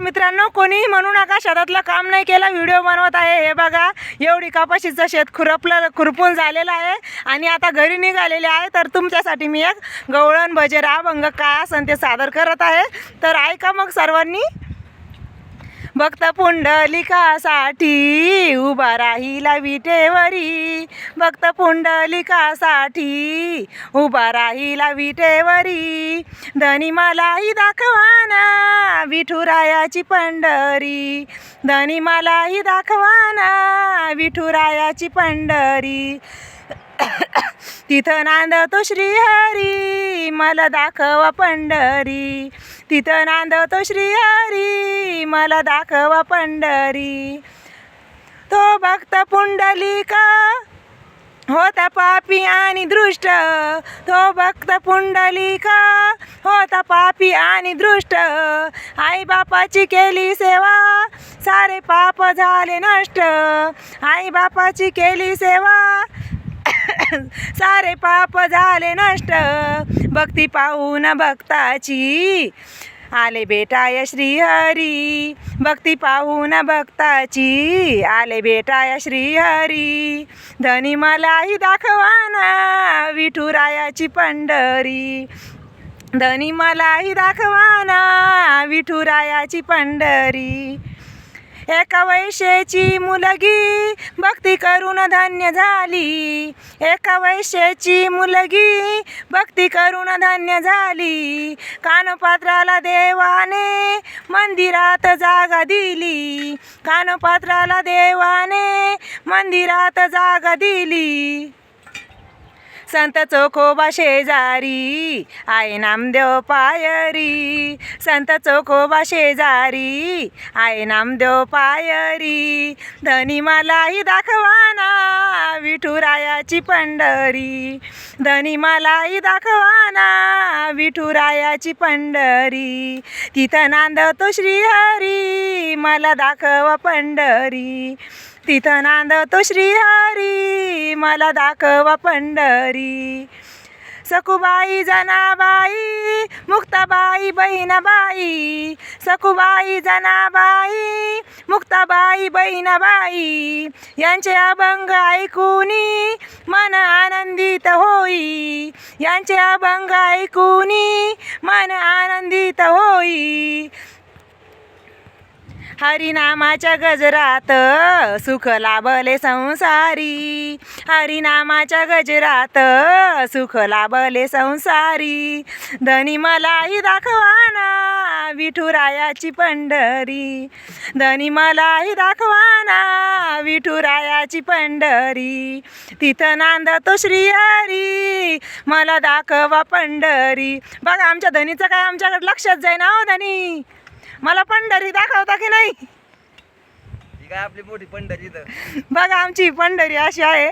तर मित्रांनो कोणीही म्हणू नका शेतातलं काम नाही केलं व्हिडिओ बनवत आहे. हे बघा एवढी कपाशीचं शेत खुरपलं खुरपून झालेलं आहे आणि आता घरी निघालेले आहे. तर तुमच्यासाठी मी एक गवळण भजे अभंग काय असन ते सादर करत आहे. तर ऐका मग सर्वांनी. भक्त पुंडलिकासाठी उभा राहिला विटेवरी. भक्त पुंडलिकासाठी उभा राहिला विटेवरी. धनी मलाही दाखवाना विठुरायाची पंढरी. धनी मलाही दाखवाना विठुरायाची पंढरी. तिथं नांदतो श्रीहरी मला दाखवा पंढरी. तिथं नांदतो श्रीहरी मला दाखवा पंढरी. तो भक्त पुंडलिका होता पापी आणि दृष्ट. तो भक्त पुंडलिका होता पापी आणि दृष्ट. आई बापाची केली सेवा सारे पाप झाले नष्ट. आई बापाची केली सेवा सारे पाप झाले नष्ट. भक्ती पाहून भक्ताची आले बेटाय श्रीहरी. भक्ती पाहून भक्ताची आले बेटाय श्रीहरी. धनी मलाही दाखवाना विठुरायाची पंढरी. धनी मलाही दाखवाना विठुरायाची पंढरी. एका वैश्याची मुलगी भक्ती करून धन्य झाली. एका वैश्याची मुलगी भक्ती करून धन्य झाली. कानपात्राला देवाने मंदिरात जागा दिली. कानपात्राला देवाने मंदिरात जागा दिली. संत चोखोबा शेजारी आहे नामदेव पायरी. संत चोखोबा शेजारी आहे नामदेव पायरी. धनी मलाही दाखवाना विठुरायाची पंढरी. धनी मलाही दाखवाना विठुरायाची पंढरी. तिथं नांदतो श्रीहरी मला दाखवा पंढरी. तिथं नांदतो श्रीहरी मला दाखवा पंढरी. सखुबाई जनाबाई मुक्ताबाई बहिणाबाई. सखुबाई जनाबाई मुक्ताबाई बहिणाबाई. यांचे अभंग ऐकूनी मन आनंदित होई. यांचे अभंग ऐकूनी मन आनंदित होई. हरिनामाच्या गजरात सुख लाभले संसारी. हरिनामाच्या गजरात सुख लाभले संसारी. धनी मलाही दाखवाना विठुरायाची पंढरी. धनी मलाही दाखवाना विठुरायाची पंढरी. तिथं नांदतो श्रीहरी मला दाखवा पंढरी. बघा आमच्या धनीचं काय आमच्याकडे लक्षात जाईना हो धनी. मला पंढरी दाखवता की नाही? ही काय आपली मोठी पंढरी इथं? बघा आमची पंढरी अशी आहे.